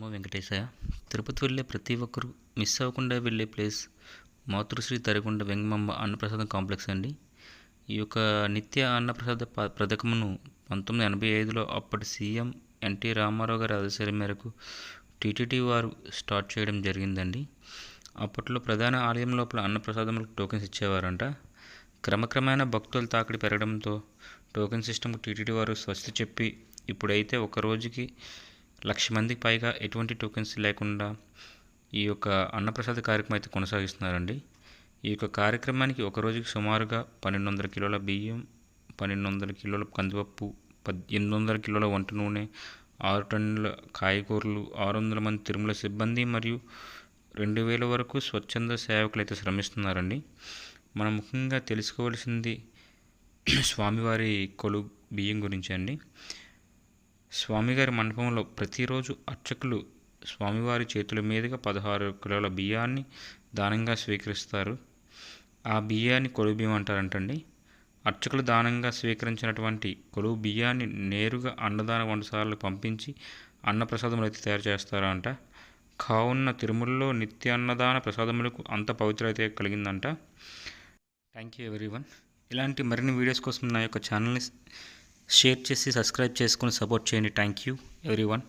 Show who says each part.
Speaker 1: నమో వెంకటేశయ్య. తిరుపతి వెళ్ళే ప్రతి ఒక్కరూ మిస్ అవ్వకుండా వెళ్ళే ప్లేస్ మాతృశ్రీ తరిగొండ వెంగమమ్మ అన్నప్రసాదం కాంప్లెక్స్ అండి. ఈ యొక్క నిత్య అన్నప్రసాద ప- పథకమును పంతొమ్మిది ఎనభై ఐదులో అప్పటి సీఎం ఎన్టీ రామారావు గారి ఆదేశాల మేరకు టీటీడీ వారు స్టార్ట్ చేయడం జరిగిందండి. అప్పట్లో ప్రధాన ఆలయం లోపల అన్నప్రసాదములకు టోకెన్స్ ఇచ్చేవారంట. క్రమక్రమేణా భక్తుల తాకిడి పెరగడంతో టోకెన్ సిస్టమ్కి టీటీడీ వారు స్వస్తి చెప్పి ఇప్పుడైతే ఒక రోజుకి లక్ష మందికి పైగా ఎటువంటి టోకెన్స్ లేకుండా ఈ యొక్క అన్నప్రసాద కార్యక్రమం అయితే కొనసాగిస్తున్నారండి. ఈ యొక్క కార్యక్రమానికి ఒక రోజుకి సుమారుగా పన్నెండు వందల కిలోల బియ్యం పన్నెండు వందల కిలోల కందిపప్పు పద్ ఎనిమిది వందల కిలోల వంట నూనె ఆరు టన్నుల కాయగూరలు ఆరు వందల మంది తిరుమల సిబ్బంది మరియు రెండు వేల వరకు స్వచ్ఛంద సేవకులు అయితే శ్రమిస్తున్నారండి. మనం ముఖ్యంగా తెలుసుకోవాల్సింది స్వామివారి కొలు బియ్యం గురించి అండి. స్వామివారి మండపంలో ప్రతిరోజు అర్చకులు స్వామివారి చేతుల మీదుగా పదహారు కిలోల బియ్యాన్ని దానంగా స్వీకరిస్తారు. ఆ బియ్యాన్ని కొలువు బియ్యం అంటారంటండి. అర్చకులు దానంగా స్వీకరించినటువంటి కొలువు బియ్యాన్ని నేరుగా అన్నదాన వంటశాలకు పంపించి అన్నప్రసాదములు అయితే తయారు చేస్తారంట. కావున్న తిరుమలలో నిత్య అన్నదాన ప్రసాదములకు అంత పవిత్రత కలిగిందంట. థ్యాంక్ యూ ఎవ్రీవన్ ఇలాంటి మరిన్ని వీడియోస్ కోసం నా యొక్క ఛానల్ని షేర్ చేసి సబ్స్క్రైబ్ చేసుకుని సపోర్ట్ చేయండి. Thank you everyone